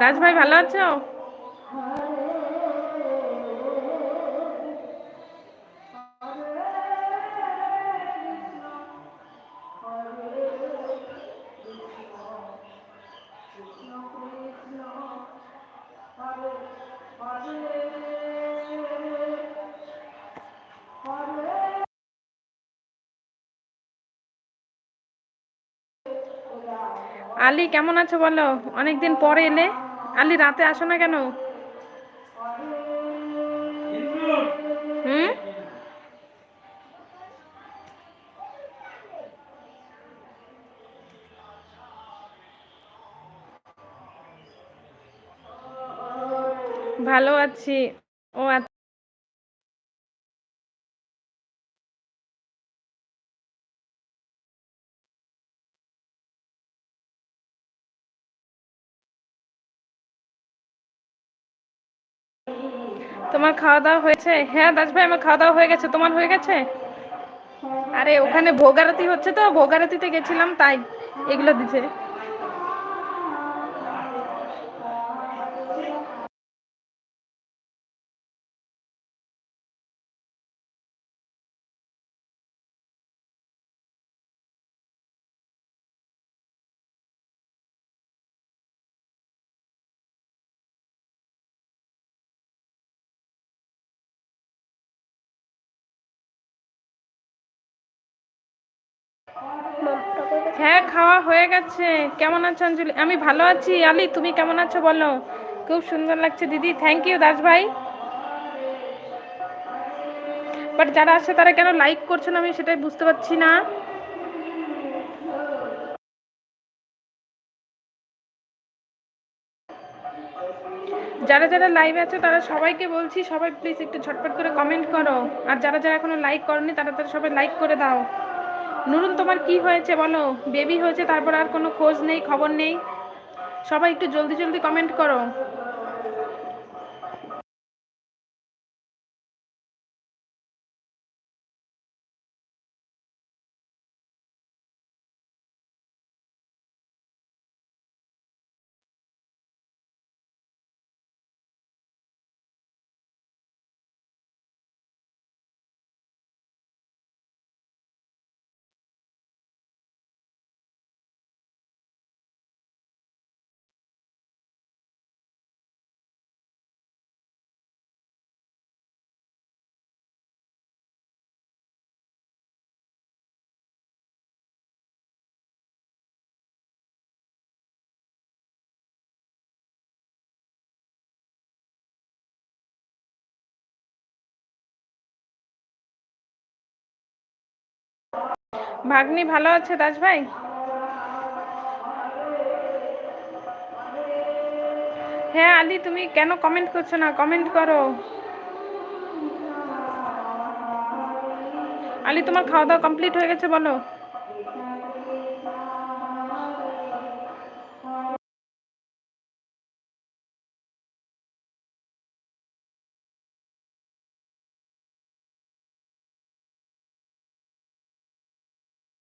রাজ ভাই ভালো আছো? আলি, কেমন আছো বলো? অনেকদিন পরে এলে। আলি, রাতে আসো না কেন? হুম? ভালো আছি। ও আচ্ছা। তোমার খাওয়া দাওয়া হয়েছে? হ্যাঁ দাস ভাই আমার খাওয়া দাওয়া হয়ে গেছে। তোমার হয়ে গেছে? আরে, ওখানে ভোগারতি হচ্ছে তো? ভোগারতিতে গেছিলাম, তাই এগুলো দিছে। হ্যাঁ খাওয়া হয়ে গেছে। কেমন আছো অঞ্জলি? আমি ভালো আছি। আলি, তুমি কেমন আছো বলো? খুব সুন্দর লাগছে, দিদি। থ্যাংক ইউ দাস ভাই। বাট যারা আছে, তারা কেন লাইক করছ না আমি সেটাই বুঝতে পারছি না। যারা যারা লাইভে আছে, তারা সবাইকে বলছি, সবাই প্লিজ একটু ঝটপট করে কমেন্ট করো। আর যারা যারা এখনও লাইক করনি, তারা তারা সবাই লাইক করে দাও। নুরুন, তোমার কি হয়েছে বলো? বেবি হয়েছে, তারপর আর কোনো খোঁজ নেই, খবর নেই? সবাই একটু জলদি জলদি কমেন্ট করো। ভাগ্নি ভালো আছে দাস ভাই? হ্যাঁ আলি তুমি কেন কমেন্ট করছ না? কমেন্ট করো। আলি, তোমার খাওয়া দাওয়া কমপ্লিট হয়ে গেছে বলো।